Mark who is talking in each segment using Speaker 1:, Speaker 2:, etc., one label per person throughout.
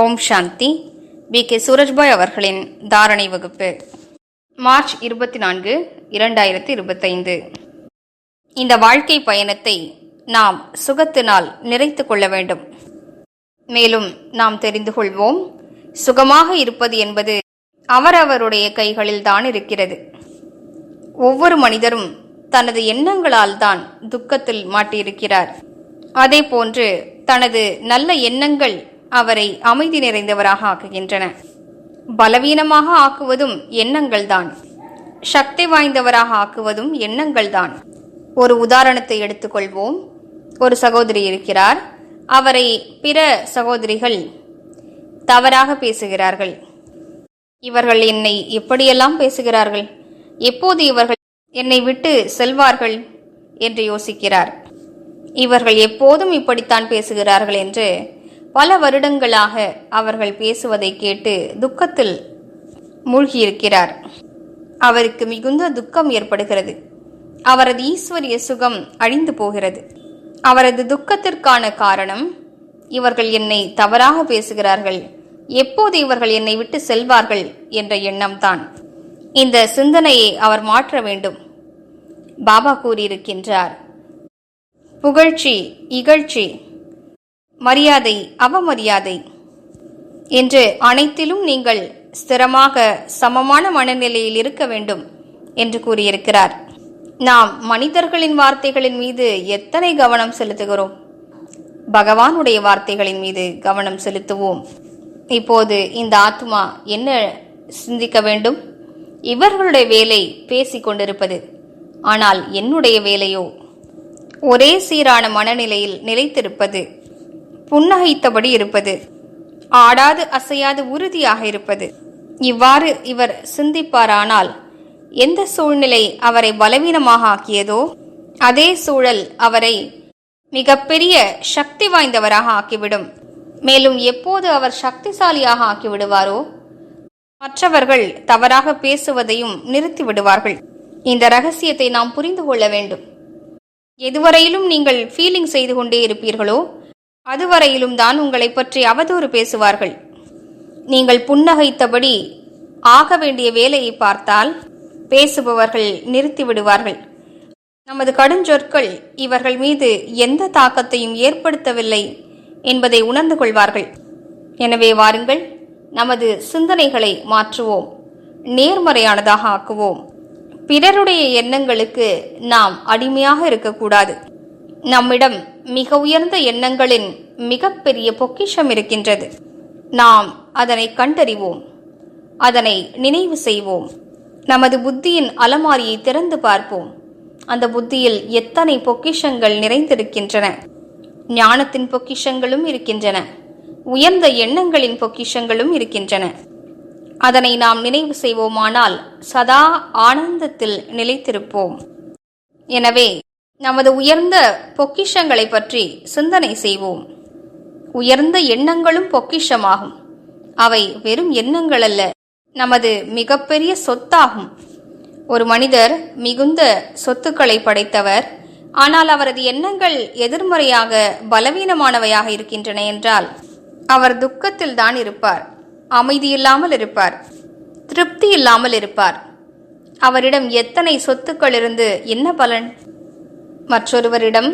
Speaker 1: ஓம் சாந்தி. B K. Surajbhai அவர்களின் தாரணை வகுப்பு. மார்ச் இருபத்தி நான்கு இரண்டாயிரத்தி இருபத்தைந்து. இந்த வாழ்க்கை பயணத்தை நாம் சுகத்தினால் நிறைத்து கொள்ள வேண்டும். மேலும் நாம் தெரிந்து கொள்வோம் சுகமாக இருப்பது என்பது அவரவருடைய கைகளில் தான் இருக்கிறது. ஒவ்வொரு மனிதரும் தனது எண்ணங்களால் தான் துக்கத்தில் மாட்டியிருக்கிறார். அதே போன்று தனது நல்ல எண்ணங்கள் அவரை அமைதி நிறைந்தவராக ஆக்குகின்றன. பலவீனமாக ஆக்குவதும் எண்ணங்கள்தான். சக்தி வாய்ந்தவராக ஆக்குவதும் எண்ணங்கள்தான். ஒரு உதாரணத்தை எடுத்துக்கொள்வோம். ஒரு சகோதரி இருக்கிறார். அவரை பிற சகோதரிகள் தவறாக பேசுகிறார்கள். இவர்கள் என்னை எப்படியெல்லாம் பேசுகிறார்கள்? எப்போது இவர்கள் என்னை விட்டு செல்வார்கள்? என்று யோசிக்கிறார். இவர்கள் எப்போதும் இப்படித்தான் பேசுகிறார்கள் என்று பல வருடங்களாக அவர்கள் பேசுவதை கேட்டு துக்கத்தில் மூழ்கியிருக்கிறார். அவருக்கு மிகுந்த துக்கம் ஏற்படுகிறது. அவரது ஈஸ்வரிய சுகம் அழிந்து போகிறது. அவரது துக்கத்திற்கான காரணம் இவர்கள் என்னை தவறாக பேசுகிறார்கள். எப்போது இவர்கள் என்னை விட்டு செல்வார்கள் என்ற எண்ணம்தான். இந்த சிந்தனையை அவர் மாற்ற வேண்டும். பாபா கூறியிருக்கின்றார். புகழ்ச்சி இகழ்ச்சி. மரியாதை அவமரியாதை என்று அனைத்திலும் நீங்கள் ஸ்திரமாக சமமான மனநிலையில் இருக்க வேண்டும் என்று கூறியிருக்கிறார். நாம் மனிதர்களின் வார்த்தைகளின் மீது எத்தனை கவனம் செலுத்துகிறோம்? பகவானுடைய வார்த்தைகளின் மீது கவனம் செலுத்துவோம். இப்போது இந்த ஆத்மா என்ன சிந்திக்க வேண்டும்? இவர்களுடைய வேலை பேசிக் கொண்டிருப்பது. ஆனால் என்னுடைய வேலையோ? ஒரே சீரான மனநிலையில் நிலைத்திருப்பது. புன்னகைத்தபடி இருப்பது ஆடாது அசையாது உறுதியாக இருப்பது. இவ்வாறு இவர் சிந்திப்பாரானால் எந்த சூழ்நிலை அவரை பலவீனமாக ஆக்கியதோ அதே சூழல் அவரை மிகப்பெரிய சக்தி வாய்ந்தவராக ஆக்கிவிடும். மேலும் எப்போது அவர் சக்திசாலியாக ஆக்கிவிடுவாரோ மற்றவர்கள் தவறாக பேசுவதையும் நிறுத்தி விடுவார்கள் இந்த ரகசியத்தை நாம் புரிந்து கொள்ள வேண்டும். எதுவரையிலும் நீங்கள் ஃபீலிங் செய்து கொண்டே இருப்பீர்களோ அதுவரையிலும் தான் உங்களை பற்றி அவதூறு பேசுவார்கள். நீங்கள் புன்னகைத்தபடி ஆக வேண்டிய வேலையை பார்த்தால் பேசுபவர்கள் நிறுத்திவிடுவார்கள் நமது கடுஞ்சொற்கள் இவர்கள் மீது எந்த தாக்கத்தையும் ஏற்படுத்தவில்லை என்பதை உணர்ந்து கொள்வார்கள். எனவே வாருங்கள் நமது சிந்தனைகளை மாற்றுவோம் நேர்மறையானதாக ஆக்குவோம். பிறருடைய எண்ணங்களுக்கு நாம் அடிமையாக இருக்கக்கூடாது. நம்மிடம் மிக உயர்ந்த எண்ணங்களின் மிகப்பெரிய பொக்கிஷம் இருக்கின்றது. நாம் அதனை கண்டறிவோம். அதனை நினைவு செய்வோம். நமது புத்தியின் அலமாரியை திறந்து பார்ப்போம். அந்த புத்தியில் எத்தனை பொக்கிஷங்கள் நிறைந்திருக்கின்றன. ஞானத்தின் பொக்கிஷங்களும் இருக்கின்றன. உயர்ந்த எண்ணங்களின் பொக்கிஷங்களும் இருக்கின்றன. அதனை நாம் நினைவு செய்வோமானால் சதா ஆனந்தத்தில் நிலைத்திருப்போம். எனவே நமது உயர்ந்த பொக்கிஷங்களை பற்றி சிந்தனை செய்வோம். உயர்ந்த எண்ணங்களும் பொக்கிஷமாகும். அவை வெறும் எண்ணங்கள் அல்ல நமது மிகப்பெரிய சொத்தாகும். ஒரு மனிதர் மிகுந்த சொத்துக்களை படைத்தவர் ஆனால் அவரது எண்ணங்கள் எதிர்மறையாக பலவீனமானவையாக இருக்கின்றன என்றால் அவர் துக்கத்தில் தான் இருப்பார் அமைதி இல்லாமல் இருப்பார் திருப்தி இல்லாமல் இருப்பார். அவரிடம் எத்தனை சொத்துக்கள் இருந்து என்ன பலன்? மற்றொருவரிடம்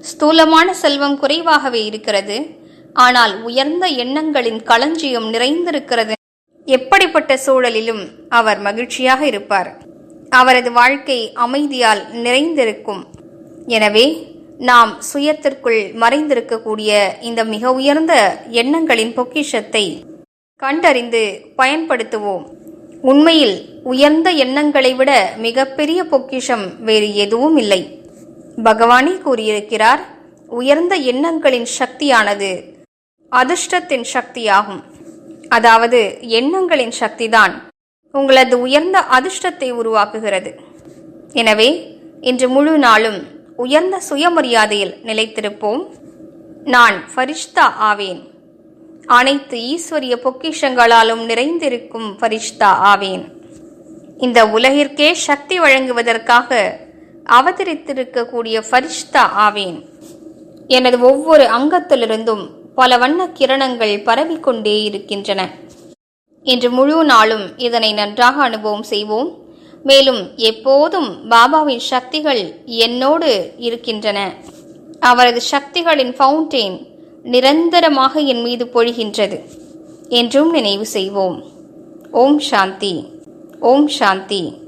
Speaker 1: ஸ்தூலமான செல்வம் குறைவாகவே இருக்கிறது ஆனால் உயர்ந்த எண்ணங்களின் களஞ்சியம் நிறைந்திருக்கிறது. எப்படிப்பட்ட சூழலிலும் அவர் மகிழ்ச்சியாக இருப்பார். அவரது வாழ்க்கை அமைதியால் நிறைந்திருக்கும். எனவே நாம் சுயத்திற்குள் மறைந்திருக்கக்கூடிய இந்த மிக உயர்ந்த எண்ணங்களின் பொக்கிஷத்தை கண்டறிந்து பயன்படுத்துவோம். உண்மையில் உயர்ந்த எண்ணங்களை விட மிகப்பெரிய பொக்கிஷம் வேறு எதுவும் இல்லை. பகவானே கூறியிருக்கிறார் உயர்ந்த எண்ணங்களின் சக்தியானது அதிர்ஷ்டத்தின் சக்தியாகும். அதாவது எண்ணங்களின் சக்திதான் உங்களது உயர்ந்த அதிர்ஷ்டத்தை உருவாக்குகிறது. எனவே இன்று முழு நாளும் உயர்ந்த சுயமரியாதையில் நிலைத்திருப்போம். நான் ஃபரிஷ்தா ஆவேன். அனைத்து ஈஸ்வரிய பொக்கிஷங்களாலும் நிறைந்திருக்கும் ஃபரிஷ்தா ஆவேன். இந்த உலகிற்கே சக்தி வழங்குவதற்காக அவதரித்திருக்கக்கூடிய ஃபரிஷ்தா ஆவேன். எனது ஒவ்வொரு அங்கத்திலிருந்தும் பல வண்ண கிரணங்கள் பரவிக்கொண்டே இருக்கின்றன. இன்று முழு நாளும் இதனை நன்றாக அனுபவம் செய்வோம். மேலும் எப்போதும் பாபாவின் சக்திகள் என்னோடு இருக்கின்றன. அவரது சக்திகளின் ஃபவுண்டெயின் நிரந்தரமாக என் மீது பொழிகின்றது என்றும் நினைவு செய்வோம். ஓம் சாந்தி. ஓம் சாந்தி.